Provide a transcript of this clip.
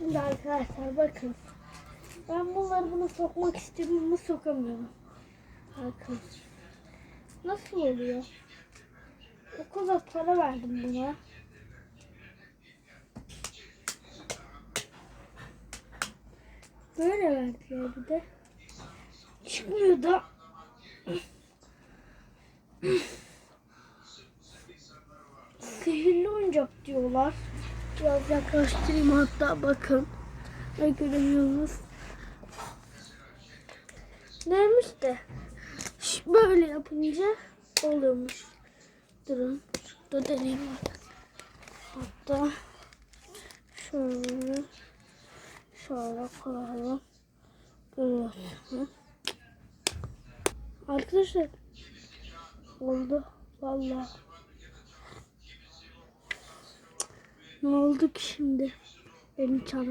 Şimdi arkadaşlar bakın. Ben bunları buna sokmak istiyorum ama sokamıyorum. Bakın. Nasıl oluyor? O kadar para verdim buna. Böyle verdiler bir de. Çıkmıyor da. Sihirli oyuncak diyorlar. Biraz yaklaştırayım hatta bakın. Ne göremiyorsunuz. Neymiş de. Böyle yapınca oluyormuş. Durun. Şurada deneyim. Hatta şöyle şöyle koyalım. Görüyorsunuz. Arkadaşlar oldu vallahi. Ne oldu ki şimdi? Beni çaldı.